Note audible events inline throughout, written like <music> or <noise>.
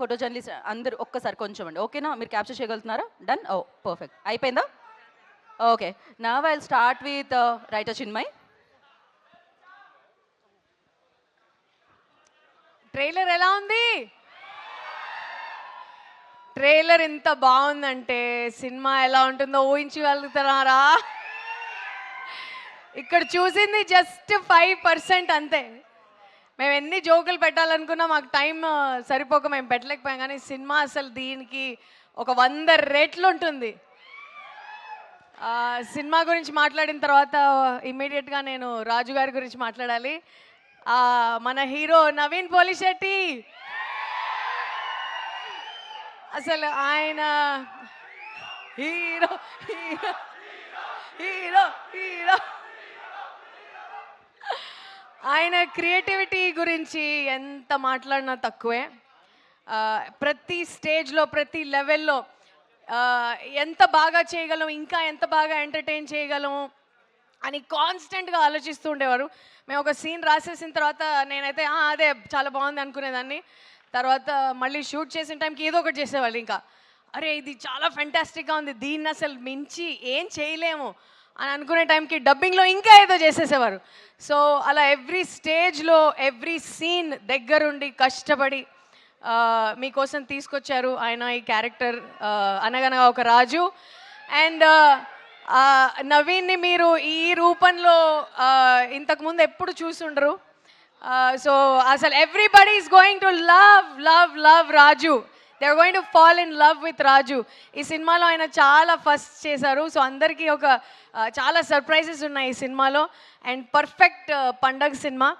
Photo journalist అందరు ఒక్కసారి కొంచెం అండి ఓకేనా? మీరు క్యాప్చర్ చేయగలుగుతున్నారా? డన్ ఓ పర్ఫెక్ట్ అయిపోయిందా? ఓకే నా I start with writer Chinmay trailer ఎలా ఉంది? ట్రైలర్ ఎంత బాగుందంటే సినిమా ఎలా ఉంటుందో ఊహించగలుగుతున్నారా ఇక్కడ చూసింది జస్ట్ ఫైవ్ పర్సెంట్ అంతే. మేము ఎన్ని జోకులు పెట్టాలనుకున్నా మాకు టైం సరిపోక మేము పెట్టలేకపోయాం. కానీ సినిమా అసలు దీనికి ఒక వంద రేట్లు ఉంటుంది. సినిమా గురించి మాట్లాడిన తర్వాత ఇమ్మీడియట్గా నేను రాజు గారి గురించి మాట్లాడాలి. మన హీరో నవీన్ పోలిశెట్టి. అసలు ఆయన హీరో హీరో హీరో హీరో. ఆయన క్రియేటివిటీ గురించి ఎంత మాట్లాడినా తక్కువే. ప్రతి స్టేజ్లో ప్రతి లెవెల్లో ఎంత బాగా చేయగలం ఇంకా ఎంత బాగా ఎంటర్టైన్ చేయగలం అని కాన్స్టెంట్గా ఆలోచిస్తూ ఉండేవారు. మేము ఒక సీన్ రాసేసిన తర్వాత నేనైతే అదే చాలా బాగుంది అనుకునేదాన్ని. తర్వాత మళ్ళీ షూట్ చేసిన టైంకి ఏదో ఒకటి చేసేవాళ్ళు ఇంకా. అరే ఇది చాలా ఫెంటాస్టిక్గా ఉంది. దీన్ని అసలు మించి ఏం చేయలేము. అని అనుకునే టైంకి డబ్బింగ్లో ఇంకా ఏదో చేసేసేవారు. సో అలా ఎవ్రీ స్టేజ్లో ఎవ్రీ సీన్ దగ్గరుండి కష్టపడి మీకోసం తీసుకొచ్చారు ఆయన ఈ క్యారెక్టర్ అనగనగా ఒక రాజు. అండ్ నవీన్ని మీరు ఈ రూపంలో ఇంతకుముందు ఎప్పుడు చూసుండరు. సో అసలు everybody is going to love love love Raju. They are going to fall in love with Raju ఈ సినిమాలో ఆయన చాలా ఫస్ట్ చేశారు. సో అందరికీ ఒక చాలా సర్ప్రైజెస్ ఉన్నాయి ఈ సినిమాలో. అండ్ పర్ఫెక్ట్ పండగ cinema.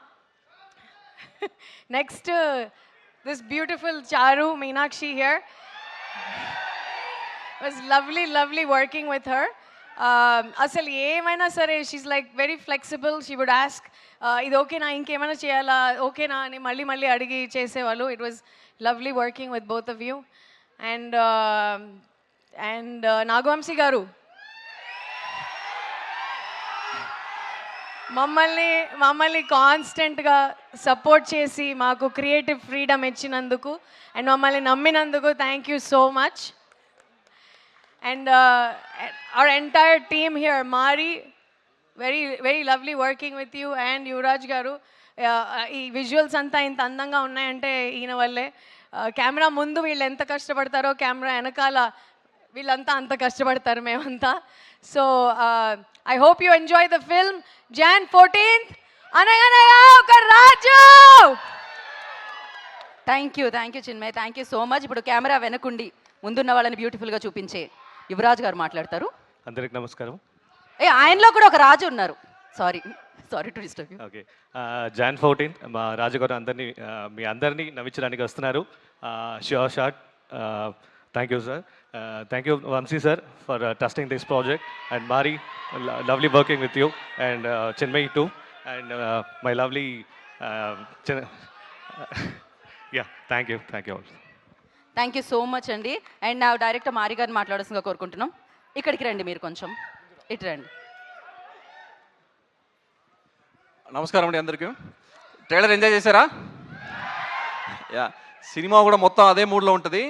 Next this beautiful Charu Meenakshi here was lovely lovely working with her Um, అసలు ఏమైనా సరే she like very flexible she would ask ఇది ఓకేనా ఇంకేమైనా చేయాలా? ఓకేనా అని మళ్ళీ మళ్ళీ అడిగి చేసేవాళ్ళు. It was lovely working with both of you and and Nagavamsi garu మమ్మల్ని మమ్మల్ని కాన్స్టెంట్గా సపోర్ట్ చేసి మాకు క్రియేటివ్ ఫ్రీడమ్ ఇచ్చినందుకు అండ్ మమ్మల్ని నమ్మినందుకు thank you so much and our entire team here Mari very very lovely working with you and Yuvraj garu ఈ visuals అంతా ఇంత అందంగా ఉన్నాయంటే ఈయన వల్లే. Uh, కెమెరా ముందు వీళ్ళు ఎంత కష్టపడతారో కెమెరా వెనకాల వీళ్ళంతా అంత కష్టపడతారు మేమంతా. So I hope you enjoy the film Jan fourteenth Anaganaga Oka Raju! Thank you thank you Chinmay thank you so much ఇప్పుడు కెమెరా వెనకుండి ముందున్న వాళ్ళని బ్యూటిఫుల్గా చూపించే. యువరాజ్ గారు మాట్లాడతారు. అందరికి నమస్కారం. ఏ ఆయనలో కూడా ఒక రాజు ఉన్నారు. Sorry sorry to disturb you okay. Jan fourteen మా రాజుగారు అందరినీ మీ అందరినీ నవ్వించడానికి వస్తున్నారు. Sure shot thank you sir thank you Vamsi sir for testing this project and Mari lovely working with you and Chinmayi too and my lovely yeah thank you thank you thank you so much అండి and నా director Mari గారిని మాట్లాడాల్సిందిగా కోరుకుంటున్నాం. ఇక్కడికి రండి మీరు కొంచెం. ఇటు రండి. నమస్కారం అండి అందరికీ. ట్రైలర్ ఎంజాయ్ చేశారా? యా సినిమా కూడా మొత్తం అదే మూడ్లో ఉంటుంది.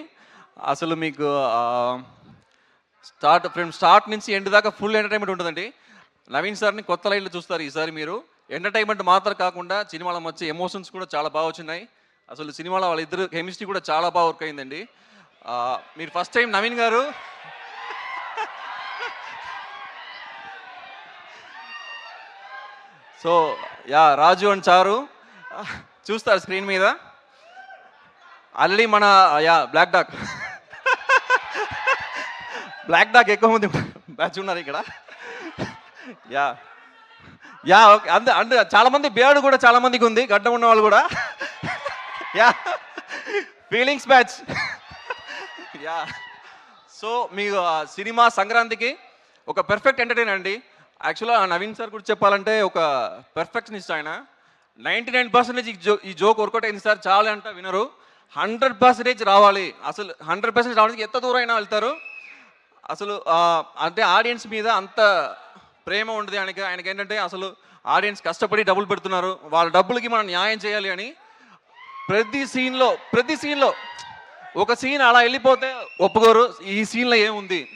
అసలు మీకు స్టార్ట్ ఫ్రమ్ స్టార్ట్ నుంచి ఎండ్ దాకా ఫుల్ ఎంటర్టైన్మెంట్ ఉంటుందండి. నవీన్ సార్ని కొత్త లైన్లో చూస్తారు ఈసారి మీరు. ఎంటర్టైన్మెంట్ మాత్రం కాకుండా సినిమాలో వచ్చే ఎమోషన్స్ కూడా చాలా బాగా వచ్చినాయి. అసలు సినిమాలో వాళ్ళిద్దరు కెమిస్ట్రీ కూడా చాలా బాగా వర్క్ అయిందండి. మీరు ఫస్ట్ టైం నవీన్ గారు. సో యా రాజు అండ్ చారు. చూస్తారు స్క్రీన్ మీద. ఆల్రెడీ మన yeah black dog black dog ఎక్కువ మంది బ్యాచ్ ఉన్నారు ఇక్కడ. యా. Yeah okay. అంద అంటే చాలామంది బేర్డు కూడా చాలా మందికి ఉంది. గడ్డం ఉన్న వాళ్ళు కూడా. Yeah feelings match yeah so మీ సినిమా సంక్రాంతికి ఒక పెర్ఫెక్ట్ ఎంటర్టైన్ అండి. యాక్చువల్గా నవీన్ సార్ గురించి చెప్పాలంటే ఒక పెర్ఫెక్షనిస్ట్ ఆయన. నైంటీ నైన్ పర్సెంటేజ్ ఈ జో ఈ జోక్ వర్కౌట్ అయింది సార్. చాలా అంట వినరు. హండ్రెడ్ పర్సెంటేజ్ రావాలి. అసలు హండ్రెడ్ పర్సెంటేజ్ రావడానికి ఎంత దూరం అయినా వెళ్తారు. అసలు అంటే ఆడియన్స్ మీద అంత ప్రేమ ఉండదు ఆయనకి. ఆయనకి ఏంటంటే అసలు ఆడియన్స్ కష్టపడి డబ్బులు పెడుతున్నారు. వాళ్ళ డబ్బులకి మనం న్యాయం చేయాలి అని ప్రతి సీన్లో ప్రతి సీన్లో ఒక సీన్ అలా వెళ్ళిపోతే ఒప్పుకోరు. ఈ సీన్లో ఏముంది?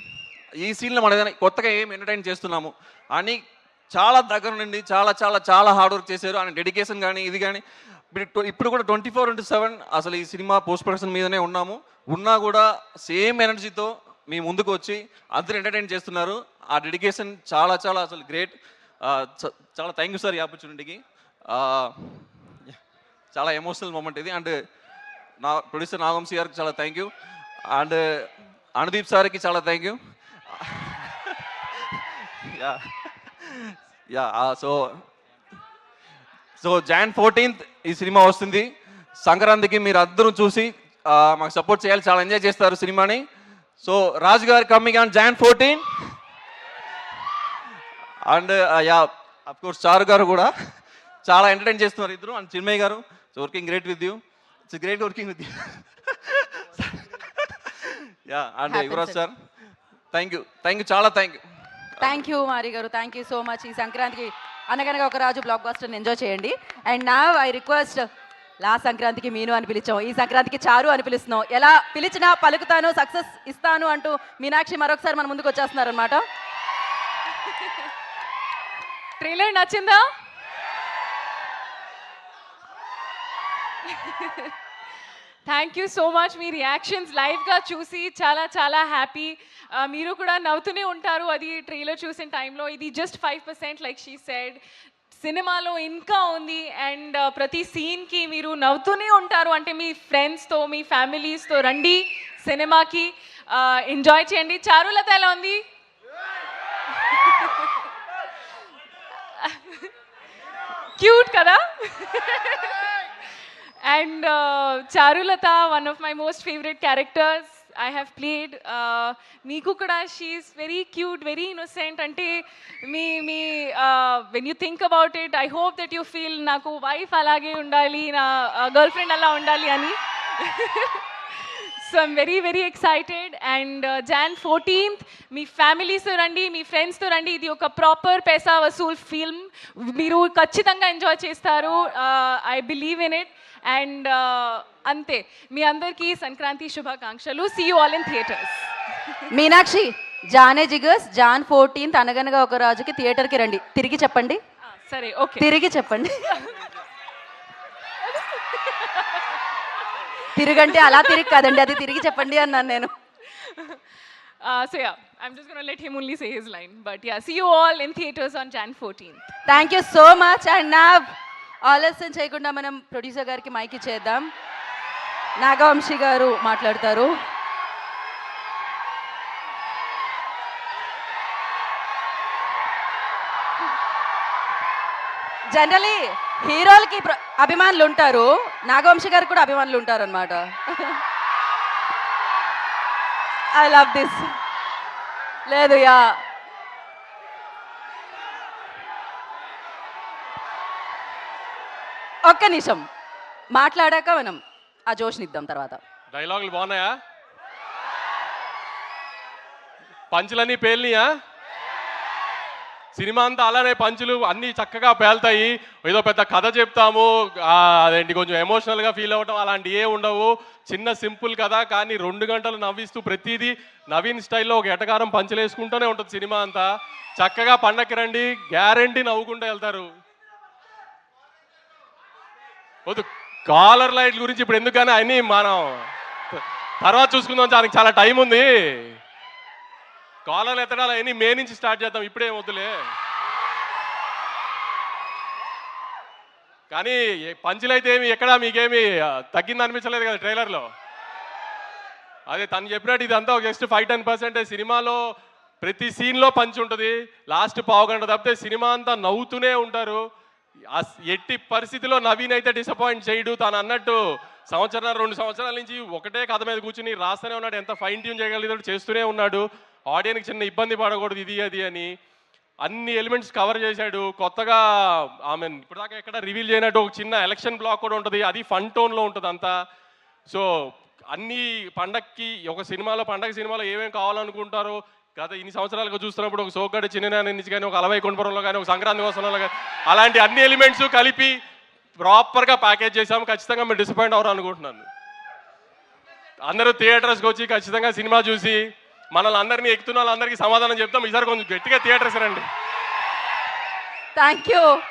ఈ సీన్లో మన ఏదైనా కొత్తగా ఏం ఎంటర్టైన్ చేస్తున్నాము? అని చాలా దగ్గర నుండి చాలా చాలా చాలా హార్డ్ వర్క్ చేశారు. ఆయన డెడికేషన్ కానీ ఇది కానీ ఇప్పుడు ఇప్పుడు కూడా ట్వంటీ ఫోర్ ఇంటూ సెవెన్ అసలు ఈ సినిమా పోస్ట్ ప్రొడక్షన్ మీదనే ఉన్నాము. ఉన్నా కూడా సేమ్ ఎనర్జీతో మీ ముందుకు వచ్చి అందరూ ఎంటర్టైన్ చేస్తున్నారు. ఆ డెడికేషన్ చాలా చాలా అసలు గ్రేట్ చాలా థ్యాంక్ యూ సార్ ఈ ఆపర్చునిటీకి చాలా ఎమోషనల్ మూమెంట్ ఇది. అండ్ నా ప్రొడ్యూసర్ నాగవంశీ గారికి చాలా థ్యాంక్ యూ అండ్ అనుదీప్ సార్కి చాలా thank you yeah yeah so so Jan fourteenth ఈ సినిమా వస్తుంది. సంక్రాంతికి మీరు అందరూ చూసి మాకు సపోర్ట్ చేయాలి చాలా ఎంజాయ్ చేస్తారు సినిమాని. So Raju garu coming on Jan fourteen and yeah of course Charu garu కూడా చాలా ఎంటర్టైన్ చేస్తున్నారు ఇద్దరు. And Chinmayya garu so working great with you it's great working with you yeah and Happens. Sir thank you thank you చాలా thank you thank you Mari garu thank you so much ఈ సంక్రాంతికి అనగనగా ఒక Raju blockbuster enjoy చేయండి. And నా I request last సంక్రాంతికి మీను అని పిలిచాం. ఈ సంక్రాంతికి చారు అని పిలుస్తున్నాం. ఎలా పిలిచినా పలుకుతాను సక్సెస్ ఇస్తాను అంటూ మీనాక్షి మరొకసారి మన ముందుకు వచ్చేస్తున్నారు అనమాట ట్రైలర్ నచ్చిందా? థ్యాంక్ యూ సో మచ్ మీ రియాక్షన్స్ లైవ్గా చూసి చాలా చాలా హ్యాపీ uh, మీరు కూడా నవ్వుతూనే ఉంటారు అది ట్రైలర్ చూసిన టైంలో ఇది just five percent like she said సినిమాలో ఇంకా ఉంది అండ్ uh, ప్రతి సీన్కి మీరు నవ్వుతూనే ఉంటారు. అంటే మీ ఫ్రెండ్స్తో మీ ఫ్యామిలీస్తో రండి సినిమాకి. Uh, ఎంజాయ్ చేయండి. చారులత ఎలా ఉంది? <laughs> క్యూట్ కదా? <laughs> And Charulatha one of my most favourite characters I have played మీకు కూడా she's very cute very innocent అంటే మీ మీ when you think about it I hope that you feel నాకు వైఫ్ అలాగే ఉండాలి నా గర్ల్ ఫ్రెండ్ అలా ఉండాలి అని. <laughs> So I'm very very excited and Jan fourteenth మీ ఫ్యామిలీస్తో రండి మీ ఫ్రెండ్స్తో రండి. ఇది ఒక ప్రాపర్ పేసా వసూల్ ఫిల్మ్ మీరు ఖచ్చితంగా ఎంజాయ్ చేస్తారు I believe in it and అంతే మీ అందరికీ సంక్రాంతి శుభాకాంక్షలు. See you all in theatres Meenakshi జానే జిగర్స్ జాన్ ఫోర్టీన్త్ అనగనగా ఒక రాజుకి థియేటర్కి రండి. తిరిగి చెప్పండి. సరే ఓకే. తిరిగి చెప్పండి. <laughs> తిరుగంటే అలా తిరిగి కాదండి అది తిరిగి చెప్పండి అన్నాను నేను. So yeah I'm just gonna let him only say his line but yeah see you all in theatres on Jan fourteenth thank you so much and నా ఆలస్యం చేయకుండా మనం ప్రొడ్యూసర్ గారికి మైక్ ఇచ్చేద్దాం. నాగవంశీ గారు మాట్లాడతారు. జనరలీ హీరోలకి ప్ర- అభిమానులు ఉంటారు నాగవంశీ గారికి కూడా అభిమానులు ఉంటారు అనమాట ఐ లవ్ దిస్ లేదు యా. ఒక్క నిమిషం. మాట్లాడాక మనం ఆ జోష్నిద్దాం తర్వాత. డైలాగులు బాగున్నాయా? పంచులన్నీ పేలినాయా? సినిమా అంతా అలానే పంచులు అన్నీ చక్కగా పేల్తాయి. ఏదో పెద్ద కథ చెప్తాము. అదేంటి కొంచెం ఎమోషనల్గా ఫీల్ అవ్వటం అలాంటి ఏ ఉండవు. చిన్న సింపుల్ కథ కానీ రెండు గంటలు నవ్విస్తూ ప్రతిదీ నవీన్ స్టైల్లో ఒక ఎటకారం పంచులు వేసుకుంటూనే ఉంటుంది సినిమా అంతా. చక్కగా పండక్కి రండి గ్యారంటీ నవ్వుకుంటూ వెళ్తారు. వద్దు కాలర్ లైట్ గురించి ఇప్పుడు ఎందుకని అన్నీ మనం తర్వాత చూసుకుందాం. దానికి చాలా టైం ఉంది. కాలాలు ఎత్తడాలు అవన్నీ మే నుంచి స్టార్ట్ చేద్దాం. ఇప్పుడే వద్దులే. కానీ పంచులైతే ఏమి ఎక్కడా మీకేమి తగ్గింది అనిపించలేదు కదా ట్రైలర్లో? అదే తను చెప్పినట్టు ఇదంతా ఒక జస్ట్ ఫైవ్ టెన్ పర్సెంట్ సినిమాలో ప్రతి సీన్లో పంచి ఉంటుంది. లాస్ట్ పావు గంట తప్పితే సినిమా అంతా నవ్వుతూనే ఉంటారు. ఎట్టి పరిస్థితిలో నవీన్ అయితే డిసప్పాయింట్ చేయడు. తాను అన్నట్టు సంవత్సరం రెండు సంవత్సరాల నుంచి ఒకటే కథ మీద కూర్చుని రాస్తూనే ఉన్నాడు. ఎంత ఫైన్ ట్యూన్ చేయగలిగాడు చేస్తూనే ఉన్నాడు. ఆడియన్కి చిన్న ఇబ్బంది పడకూడదు ఇది అది అని అన్ని ఎలిమెంట్స్ కవర్ చేశాడు. కొత్తగా ఆమె ఇప్పటిదాకా ఎక్కడ రివీల్ చేయనట్టు ఒక చిన్న ఎలక్షన్ బ్లాక్ కూడా ఉంటుంది. అది ఫన్ టోన్లో ఉంటుంది అంతా సో అన్ని పండక్కి ఒక సినిమాలో పండగ సినిమాలో ఏమేమి కావాలనుకుంటారో గత ఇన్ని సంవత్సరాలుగా చూస్తున్నప్పుడు ఒక సోగ్గాడి చిన్న నుంచి కానీ ఒక అలవై కొండపురంలో కానీ ఒక సంక్రాంతి కోసంలో కానీ అలాంటి అన్ని ఎలిమెంట్స్ కలిపి ప్రాపర్గా ప్యాకేజ్ చేసాము ఖచ్చితంగా మీరు డిసప్పాయింట్ అవ్వరు అనుకుంటున్నాను అందరూ థియేటర్స్కి వచ్చి ఖచ్చితంగా సినిమా చూసి మనల్ని అందరినీ ఎక్కుతున్న వాళ్ళందరికీ సమాధానం చెప్తాం. ఈసారి కొంచెం గట్టిగా థియేటర్స్ రండి. Thank you